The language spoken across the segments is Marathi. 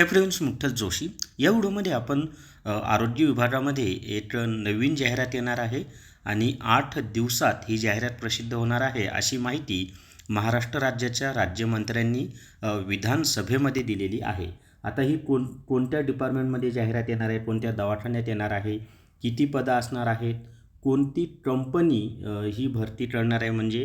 हे फ्रेंड्स मुठ्ठल जोशी. या व्हिडिओमध्ये आपण आरोग्य विभागामध्ये एक नवीन जाहिरात येणार आहे आणि आठ दिवसात ही जाहिरात प्रसिद्ध होणार आहे अशी माहिती महाराष्ट्र राज्याच्या राज्यमंत्र्यांनी विधानसभेमध्ये दिलेली आहे. आता ही कोण कोणत्या डिपार्टमेंटमध्ये जाहिरात येणार आहे कोणत्या दवाखान्यात येणार आहे किती पदं असणार आहेत कोणती कंपनी ही भरती करणार आहे म्हणजे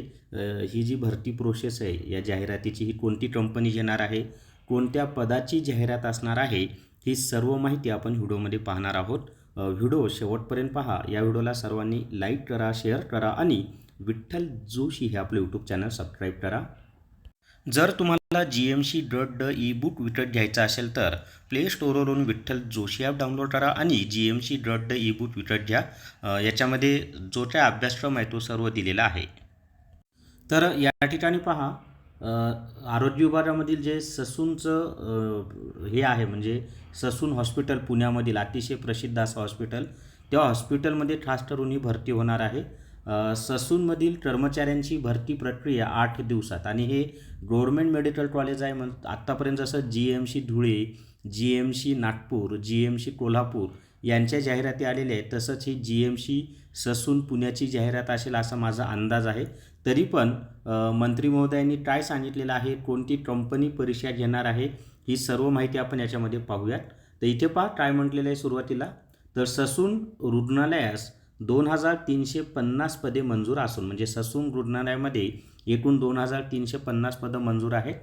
ही जी भरती प्रोसेस आहे या जाहिरातीची ही कोणती कंपनी येणार आहे कोणत्या पदाची जाहिरात असणार आहे ही सर्व माहिती आपण व्हिडिओमध्ये पाहणार आहोत. व्हिडिओ शेवटपर्यंत पहा. या व्हिडिओला सर्वांनी लाईक करा शेअर करा आणि विठ्ठल जोशी हे आपलं यूट्यूब चॅनल सबस्क्राईब करा. जर तुम्हाला G M C dot D E book विकत घ्यायचा असेल तर प्ले स्टोअरवरून विठ्ठल जोशी ॲप डाउनलोड करा आणि G M C dot D E book विकत घ्या. याच्यामध्ये जो काय अभ्यासक्रम आहे तो सर्व दिलेला आहे. तर या ठिकाणी पहा. आरोग्य विभागामधील जे ससूनचं हे आहे म्हणजे ससून हॉस्पिटल पुण्यामधील अतिशय प्रसिद्ध असं हॉस्पिटल त्या हॉस्पिटलमध्ये खास करून ही भरती होणार आहे. ससूनमधील कर्मचाऱ्यांची भरती प्रक्रिया आठ दिवसात आणि हे गव्हर्मेंट मेडिकल कॉलेज आहे म्हण आत्तापर्यंत जसं G M C Dhule G M C Nagpur G M C Kolhapur यांच्या जाहिराती आलेल्या आहेत. तसंच ही जी एम सी ससून पुण्याची जाहिरात असेल असा माझा अंदाज आहे. तरी पण मंत्री महोदयांनी काय सांगितलेलं आहे? कोणती कंपनी परीक्षा घेणार आहे? ही सर्व माहिती आपण याच्यामध्ये पाहूयात. तर इथे पहा काय म्हटलेलं आहे सुरुवातीला. तर ससून रुग्णालयास दोन हजार तीनशे पन्नास पदे मंजूर असून म्हणजे ससून रुग्णालयामध्ये एकूण दोन हजार तीनशे पन्नास पदं मंजूर आहेत.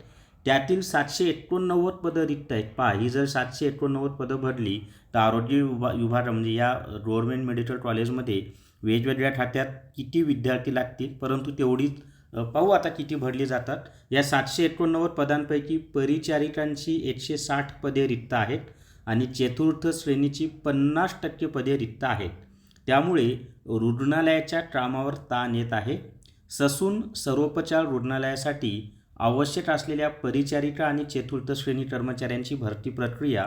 त्यातील सातशे एकोणनव्वद पदं रिक्त आहेत. पहा ही जर सातशे एकोणनव्वद पदं भरली तर आरोग्य विभा विभाग म्हणजे या गव्हर्मेंट मेडिकल कॉलेजमध्ये वेगवेगळ्या खात्यात किती विद्यार्थी लागतील? परंतु तेवढीच पाहू आता किती भरली जातात. या सातशे एकोणनव्वद पदांपैकी परिचारिकांची एकशे साठ पदे रिक्त आहेत आणि चतुर्थ श्रेणीची पन्नास टक्के पदे रिक्त आहेत. त्यामुळे रुग्णालयाच्या कामावर ताण येत आहे. ससून सर्वोपचार रुग्णालयासाठी आवश्यक असलेल्या परिचारिका आणि चतुर्थ श्रेणी कर्मचाऱ्यांची भरती प्रक्रिया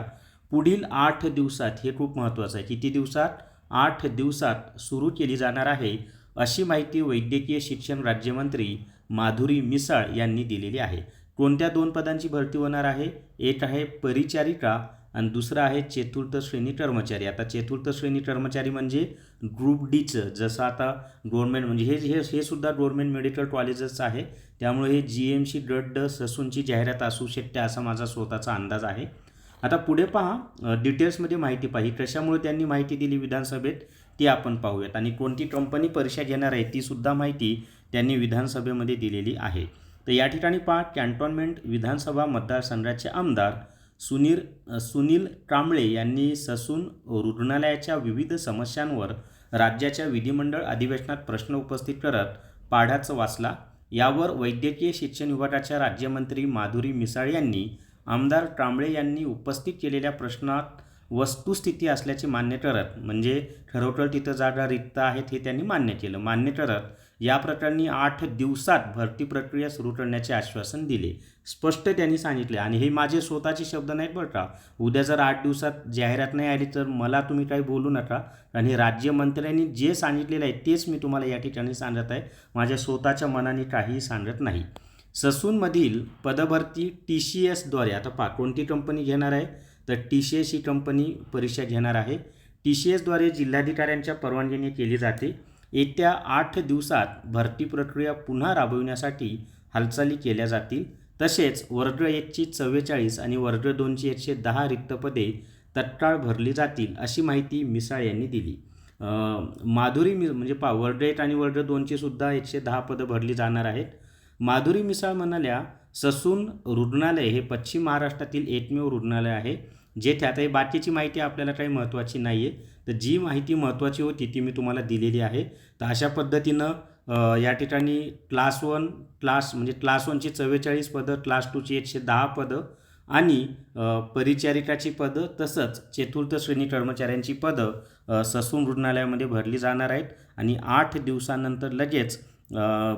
पुढील आठ दिवसात हे खूप महत्त्वाचं आहे. किती दिवसात? आठ दिवसात सुरू केली जाणार आहे अशी माहिती वैद्यकीय शिक्षण राज्यमंत्री माधुरी मिसाळ यांनी दिलेली आहे. कोणत्या दोन पदांची भरती होणार आहे? एक आहे परिचारिका आणि दुसरं आहे चतुर्थ श्रेणी कर्मचारी. आता चतुर्थ श्रेणी कर्मचारी म्हणजे ग्रुप डीचं जसं आता गव्हर्मेंट म्हणजे हे हे हे सुद्धा गव्हर्मेंट मेडिकल कॉलेजच आहे. त्यामुळे हे जी एम सी डट ड ससूनची जाहिरात असू शकते असा माझा स्वतःचा अंदाज आहे. आता पुढे पहा डिटेल्समध्ये माहिती पाहिजे कशामुळे त्यांनी माहिती दिली विधानसभेत? ती आपण पाहूयात. आणि कोणती कंपनी परीक्षा घेणार आहे ती सुद्धा माहिती त्यांनी विधानसभेमध्ये दिलेली आहे. तर या ठिकाणी पहा कॅन्टॉनमेंट विधानसभा मतदारसंघाचे आमदार सुनील सुनील कांबळे यांनी ससून रुग्णालयाच्या विविध समस्यांवर राज्याच्या विधिमंडळ अधिवेशनात प्रश्न उपस्थित करत पाढ्याचं वाचला. यावर वैद्यकीय शिक्षण विभागाच्या राज्यमंत्री माधुरी मिसाळ यांनी आमदार कांबळे यांनी उपस्थित केलेल्या प्रश्नात वस्तुस्थिती असल्याचे मान्य करत म्हणजे खरोखर तिथं जागा रिक्त आहेत हे त्यांनी मान्य केलं. मान्य करत या प्रकरणी आठ दिवसात भरती प्रक्रिया सुरू करण्याचे आश्वासन दिले. स्पष्ट त्यांनी सांगितले. आणि हे माझे स्वतःचे शब्द नाहीत बरं का? उद्या जर आठ दिवसात जाहिरात नाही आली तर मला तुम्ही काही बोलू नका. आणि राज्यमंत्र्यांनी जे सांगितलेलं आहे तेच मी तुम्हाला या ठिकाणी सांगत आहे. माझ्या स्वतःच्या मनाने काहीही सांगत नाही. ससूनमधील पदभरती टी सी एसद्वारे आता पा कोणती कंपनी घेणार आहे? तर टी सी एस ही कंपनी परीक्षा घेणार आहे. टी सी एसद्वारे जिल्हाधिकाऱ्यांच्या परवानगीने केली जाते. येत्या आठ दिवसात भरती प्रक्रिया पुन्हा राबविण्यासाठी हालचाली केल्या जातील. तसेच वर्ग एकची चव्वेचाळीस आणि वर्ग दोनची एकशे दहा रिक्त पदे तत्काळ भरली जातील अशी माहिती मिसाळ यांनी दिली. माधुरी मि म्हणजे पा वर्ग एक आणि वर्ग दोनची सुद्धा एकशे दहा पदं भरली जाणार आहेत. माधुरी मिसाळ म्हणाल्या ससून रुग्णालय हे पश्चिम महाराष्ट्रातील एकमेव रुग्णालय आहे. जे आता आहे बाकीची माहिती आपल्याला काही महत्त्वाची नाही आहे तर जी माहिती महत्त्वाची होती ती मी तुम्हाला दिलेली आहे. तर अशा पद्धतीनं या ठिकाणी क्लास वन क्लास म्हणजे क्लास वनची चव्वेचाळीस पदं क्लास टूची एकशे दहा पदं आणि परिचारिकाची पदं तसंच चतुर्थ श्रेणी कर्मचाऱ्यांची पदं ससून रुग्णालयामध्ये भरली जाणार आहेत आणि आठ दिवसानंतर लगेच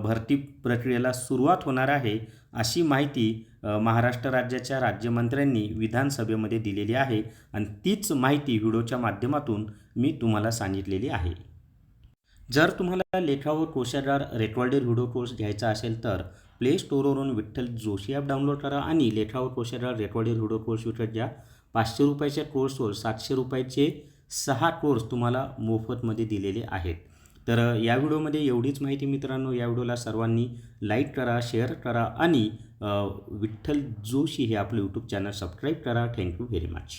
भरती प्रक्रियेला सुरुवात होणार आहे अशी माहिती महाराष्ट्र राज्याच्या राज्यमंत्र्यांनी विधानसभेमध्ये दिलेली आहे आणि तीच माहिती व्हिडिओच्या माध्यमातून मी तुम्हाला सांगितलेली आहे. जर तुम्हाला लेखावर कोशागार रेकॉर्डेड व्हिडिओ कोर्स घ्यायचा असेल तर प्ले स्टोअरवरून विठ्ठल जोशी ॲप डाउनलोड करा आणि लेखावर कोशागार रेकॉर्डेड व्हिडिओ कोर्स विकत घ्या. पाचशे रुपयाच्या कोर्सवर सातशे रुपयाचे सहा कोर्स तुम्हाला मोफतमध्ये दिलेले आहेत. तर या व्हिडिओमध्ये एवढीच माहिती मित्रांनो या व्हिडिओला सर्वांनी लाईक करा शेअर करा आणि विठ्ठल जोशी हे आपलं यूट्यूब चॅनल सबस्क्राईब करा. Thank you very much.